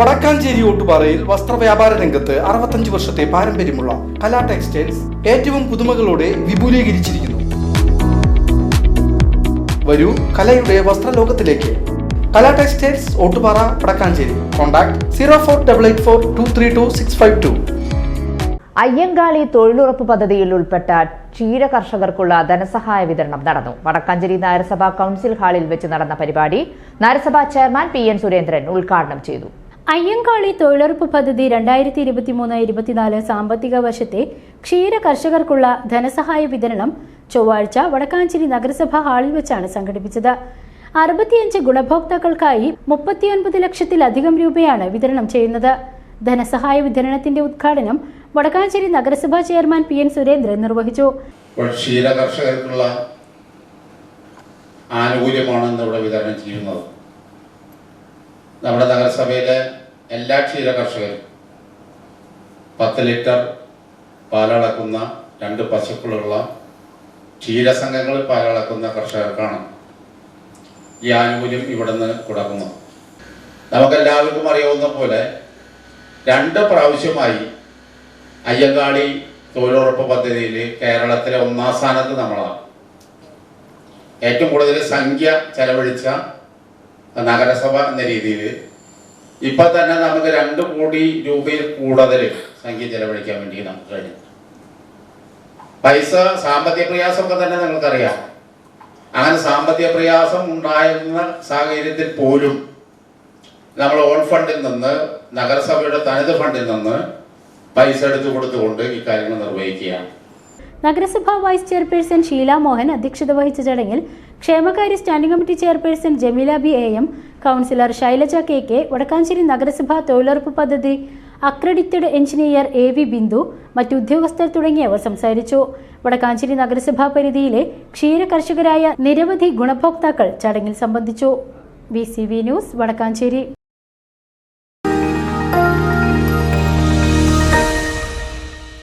വടക്കാഞ്ചേരി ഓട്ടുപാറയിൽ വസ്ത്രവ്യാപാര രംഗത്ത് അറുപത്തഞ്ച് വർഷത്തെ പാരമ്പര്യമുള്ള കലാ ടെക്സ്റ്റൈൽസ് ഏറ്റവും പുതുമകളോടെ വിപുലീകരിച്ചിരിക്കുന്നു. വരൂ കലയുടെ വസ്ത്രലോകത്തിലേക്ക്. Kala textiles Ottupara Vadakkanchery. Contact zero four double eight four two three two six five two. Ayyankali തൊഴിലുറപ്പ് പദ്ധതിയിൽ ഉൾപ്പെട്ട ക്ഷീര കർഷകർക്കുള്ള ധനസഹായ വിതരണം നടന്നു. വടക്കാഞ്ചേരി നഗരസഭാ കൌൺസിൽ ഹാളിൽ വെച്ച് നടന്ന പരിപാടി നഗരസഭാ ചെയർമാൻ പി എൻ സുരേന്ദ്രൻ ഉദ്ഘാടനം ചെയ്തു. അയ്യങ്കാളി തൊഴിലുറപ്പ് പദ്ധതി രണ്ടായിരത്തി ഇരുപത്തിമൂന്ന് ഇരുപത്തിനാല് സാമ്പത്തിക വർഷത്തെ ക്ഷീര കർഷകർക്കുള്ള ധനസഹായ വിതരണം ചൊവ്വാഴ്ച വടക്കാഞ്ചേരി നഗരസഭാ ഹാളിൽ വെച്ചാണ് സംഘടിപ്പിച്ചത്. അറുപത്തിയഞ്ച് ഗുണഭോക്താക്കൾക്കായി മുപ്പത്തിയൊൻപത് ലക്ഷത്തിലധികം രൂപയാണ് വിതരണം ചെയ്യുന്നത്. ധനസഹായ വിതരണത്തിന്റെ ഉദ്ഘാടനം വടക്കാഞ്ചേരി നഗരസഭാ ചെയർമാൻ പി എൻ സുരേന്ദ്രൻ നിർവഹിച്ചു. ക്ഷീര കർഷകർക്കുള്ള ആനുകൂല്യമാണ് ഇന്നിവിടെ വിതരണം ചെയ്യുന്നത്. നമ്മുടെ നഗരസഭയിലെ എല്ലാ ക്ഷീര കർഷകരും പത്ത് ലിറ്റർ പാലടക്കുന്ന രണ്ട് പശുക്കളുള്ള ക്ഷീരസംഘങ്ങളിൽ പാലളക്കുന്ന കർഷകർക്കാണ് ഈ ആനുകൂല്യം ഇവിടെ നിന്ന് കൊടുക്കുന്നത് നമുക്കെല്ലാവർക്കും അറിയാവുന്ന പോലെ രണ്ട് പ്രാവശ്യമായി അയ്യങ്കാളി തൊഴിലുറപ്പ് പദ്ധതിയിൽ കേരളത്തിലെ ഒന്നാം സ്ഥാനത്ത് നമ്മളാണ്. ഏറ്റവും കൂടുതൽ സംഖ്യ ചെലവഴിച്ച നഗരസഭ എന്ന രീതിയിൽ ഇപ്പൊ തന്നെ നമുക്ക് രണ്ട് കോടി രൂപയിൽ കൂടുതൽ സംഖ്യ ചെലവഴിക്കാൻ വേണ്ടി നമുക്ക് കഴിഞ്ഞു. പൈസ സാമ്പത്തിക പ്രയാസമൊക്കെ തന്നെ നിങ്ങൾക്കറിയാം. അങ്ങനെ സാമ്പത്തിക പ്രയാസം ഉണ്ടായിരുന്ന സാഹചര്യത്തിൽ പോലും നമ്മൾ ഓൺ ഫണ്ടിൽ നിന്ന് നഗരസഭയുടെ തനത് ഫണ്ടിൽ നിന്ന് പൈസ എടുത്തു കൊടുത്തുകൊണ്ട് ഈ കാര്യങ്ങൾ നിർവഹിക്കുകയാണ്. നഗരസഭാ വൈസ് ചെയർപേഴ്സൺ ഷീല മോഹൻ അധ്യക്ഷത വഹിച്ച ചടങ്ങിൽ ക്ഷേമകാര്യ standing committee chairperson Jameela B A M councillor Shailaja K K Vadakkanchery നഗരസഭാ തൊഴിലുറപ്പ് പദ്ധതി accredited engineer A V Bindu മറ്റു ഉദ്യോഗസ്ഥർ തുടങ്ങിയവർ സംസാരിച്ചു. വടക്കാഞ്ചേരി നഗരസഭാ പരിധിയിലെ ക്ഷീര കർഷകരായ നിരവധി ഗുണഭോക്താക്കൾ ചടങ്ങിൽ സംബന്ധിച്ചു. V news Vadakkanchery.